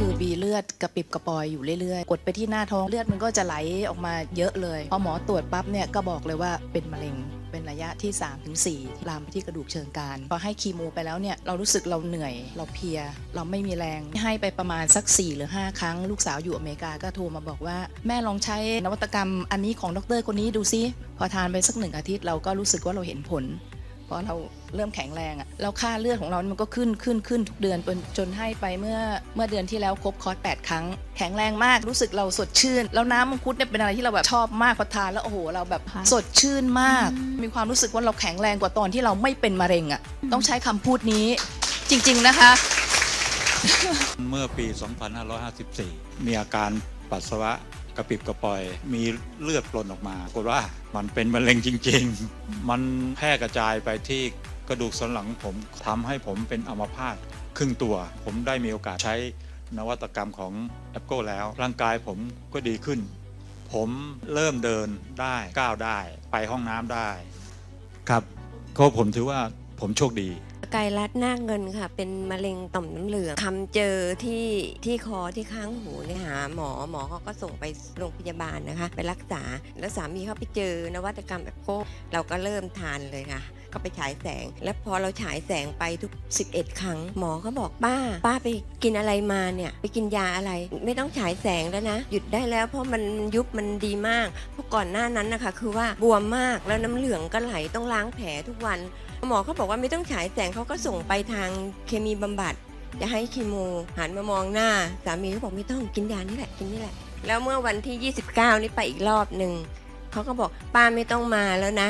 คือบีเลือดกระปิบกระปอยอยู่เรื่อยๆ กดไปที่หน้าท้องเลือดมันก็จะไหลออกมาเยอะเลยพอหมอตรวจปั๊บเนี่ยก็บอกเลยว่าเป็นมะเร็งเป็นระยะที่3-4ถึง4ลามไปที่กระดูกเชิงกรานพอให้คีโมไปแล้วเนี่ยเรารู้สึกเราเหนื่อย เราเพลีย เราไม่มีแรง ให้ไปประมาณสัก 4 หรือ 5 ครั้ง ลูกสาวอยู่อเมริกาก็โทรมาบอกว่า แม่ลองใช้นวัตกรรมอันนี้ของดรคนนี้ดูซิพอทานไปสักหนึ่งอาทิตย์เราก็รู้สึกว่าเราเห็นผล อเราเริ่มแข็งแรงอะแล้วค่าเลือดของเรา มันก็ขึ้นขึ้นขึ้นทุกเดือนจนจนให้ไปเมื่อเมื่อเดือนที่แล้วครบคอร์ส8ครั้ง แข็งแรงมากรู้สึกเราสดชื่น แล้วน้ำมังคุดเนี่ยเป็นอะไรที่เราแบบชอบมากพอทานแล้วโอ้โหเราแบบค่ะสดชื่นมาก มีความรู้สึกว่าเราแข็งแรงกว่าตอนที่เราไม่เป็นมะเร็งอะต้องใช้คำพูดนี้จริง ๆนะคะ เมื่อปี 2554 มีอาการปัสสาวะ กระปิบกระปอย มีเลือดปล่นออกมาปรากฏว่ามันเป็นมะเร็งจริง ๆ มันแพร่กระจายไปที่กระดูกสันหลังผมทำให้ผมเป็นอัมพาตครึ่งตัว ผมได้มีโอกาสใช้นวัตกรรมของแอปโกแล้ว ร่างกายผมก็ดีขึ้น ผมเริ่มเดินได้ก้าวได้ ไปห้องน้ำได้ ครับก็ผมถือว่าผมโชคดี ไกลรัดนาคเงินค่ะ เป็นมะเร็งต่อมน้ำเหลืองคำเจอที่ที่คอที่ข้างหูเนี่ยหาหมอหมอเขาก็ส่งไปโรงพยาบาลนะคะ ไปรักษา แล้วสามีเขาไปเจอนวัตกรรมแบบโก้เราก็เริ่มทานเลยค่ะ ก็ไปฉายแสง แล้วพอเราฉายแสงไปทุก 11 ครั้ง หมอเขาบอกป้า ป้าไปกินอะไรมาเนี่ย ไปกินยาอะไร ไม่ต้องฉายแสงแล้วนะ หยุดได้แล้วเพราะมันยุบมันดีมาก เพราะก่อนหน้านั้นนะคะ คือว่าบวมมากแล้วน้ำเหลืองก็ไหลต้องล้างแผลทุกวัน หมอเขาบอกว่าไม่ต้องฉายแสงเขาก็ส่งไปทางเคมีบำบัดจะให้คีโมหันมามองหน้า สามีเขาบอกไม่ต้องกินยานี่แหละกินนี่แหละ แล้วเมื่อวันที่ 29 นี่ไปอีกรอบหนึ่งเขาก็บอกป้าไม่ต้องมาแล้วนะ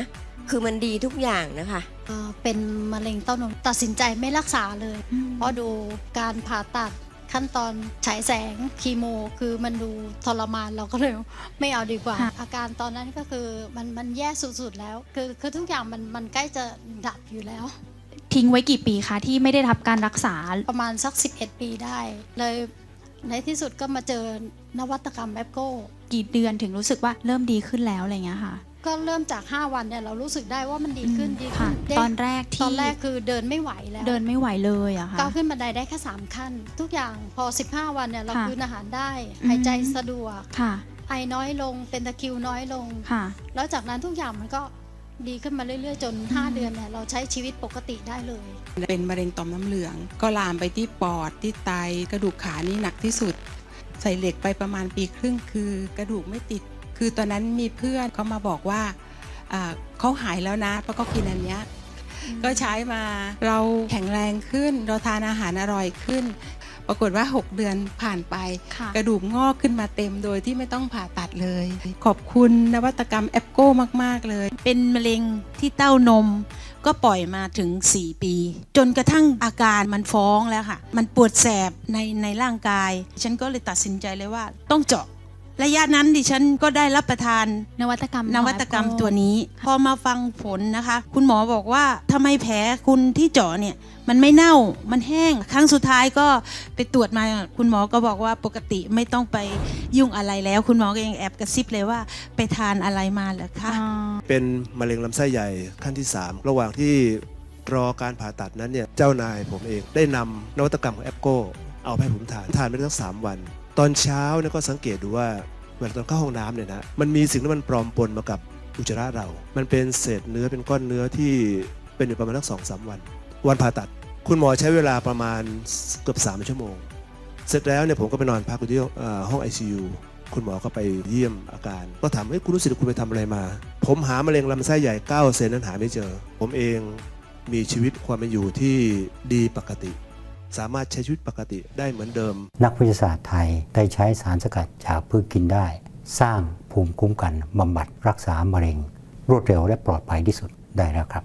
คือมันดีทุกอย่างนะคะ เอ่อเป็นมะเร็งเต้านมตัดสินใจไม่รักษาเลย เพราะดูการผ่าตัดขั้นตอนฉายแสงคีโม คือมันดูทรมานเราก็เลยไม่เอาดีกว่า ค่ะ อาการตอนนั้นก็คือมันมันแย่สุดๆแล้ว คือคือทุกอย่างมันมันใกล้จะดับอยู่แล้ว ทิ้งไว้กี่ปีคะที่ไม่ได้รับการรักษา ประมาณสัก 11 ปีได้ เลยในที่สุดก็มาเจอนวัตกรรมแอปโก้ กี่เดือนถึงรู้สึกว่าเริ่มดีขึ้นแล้วอะไรเงี้ยค่ะ ก็เริ่มจาก 5 วันเนี่ยเรารู้สึกได้ว่ามันดีขึ้นอืมดีค่ะขึ้นได้ตอนแรกที่ตอนแรกคือเดินไม่ไหวแล้วเดินไม่ไหวเลยอะค่ะ ก้าวขึ้นบันไดได้แค่3ขั้น ทุกอย่างพอ 15 วันเนี่ยเราค่ะคืนอาหารได้อืมหายใจสะดวก ค่ะไอน้อยลงเป็นตะคริวน้อยลง ค่ะ แล้วจากนั้นทุกอย่างมันก็ดีขึ้นมาเรื่อย ๆ จน 5 เดือนเนี่ยเราใช้ชีวิตปกติได้เลย เป็นมะเร็งต่อมน้ำเหลือง ก็ลามไปที่ปอดที่ไตกระดูกขานี่หนักที่สุด ใส่เหล็กไปประมาณปีครึ่งคือกระดูกไม่ติด คือตอนนั้นมีเพื่อนเขามาบอกว่าอ่าเขาหายแล้วนะเพราะเขากินอันเนี้ยก็ใช้มาเราแข็งแรงขึ้น เราทานอาหารอร่อยขึ้น ปรากฏว่า 6 เดือนผ่านไป ค่ะกระดูกงอกขึ้นมาเต็มโดยที่ไม่ต้องผ่าตัดเลย ขอบคุณนวัตกรรมแอปโก้มาก ๆ เลย เป็นมะเร็งที่เต้านม ก็ปล่อยมาถึง 4 ปี จนกระทั่งอาการมันฟ้องแล้วค่ะ มันปวดแสบในในร่างกาย ฉันก็เลยตัดสินใจเลยว่าต้องเจาะ ระยะนั้นดิฉันก็ได้รับประทานนวัตกรรมนวัตกรรมของ Apple ตัวนี้ พอมาฟังผลนะคะ คุณหมอบอกว่าทำไมแผลคุณที่เจาะเนี่ยมันไม่เน่ามันแห้ง ครั้งสุดท้ายก็ไปตรวจมา คุณหมอก็บอกว่าปกติไม่ต้องไปยุ่งอะไรแล้ว คุณหมอก็ยังแอบกระซิบเลยว่าไปทานอะไรมาเหรอคะอ่าเป็นมะเร็งลำไส้ใหญ่ขั้นที่ 3 ระหว่างที่รอการผ่าตัดนั้นเนี่ยเจ้านายผมเองได้นำนวัตกรรมของแอปโกเอาไปให้ผมทานทานไปได้ทั้งสามวัน ตอนเช้าเนี่ยก็สังเกตดูว่าเวลาตอนเข้าห้องน้ำเนี่ยนะมันมีสิ่งที่มันปลอมปนมากับอุจจาระเรา มันเป็นเศษเนื้อเป็นก้อนเนื้อที่เป็นอยู่ประมาณสักสองสามวัน วันผ่าตัด คุณหมอใช้เวลาประมาณเกือบสามชั่วโมง เสร็จแล้วเนี่ยผมก็ไปนอนพักอยู่ที่เอ่อห้อง ICU คุณหมอก็ไปเยี่ยมอาการ ก็ถามให้ยคุณรู้สึกคุณไปทำอะไรมา ผมหามะเร็งลำไส้ใหญ่9เซนนั้นหาไม่เจอ ผมเองมีชีวิตความเป็นอยู่ที่ดีปกติ สามารถใช้ชีวิตปกติได้เหมือนเดิม นักวิทยาศาสตร์ไทยได้ใช้สารสกัดจากพืชกินได้ สร้างภูมิคุ้มกันบำบัดรักษามะเร็ง รวดเร็วและปลอดภัยที่สุดได้แล้วครับ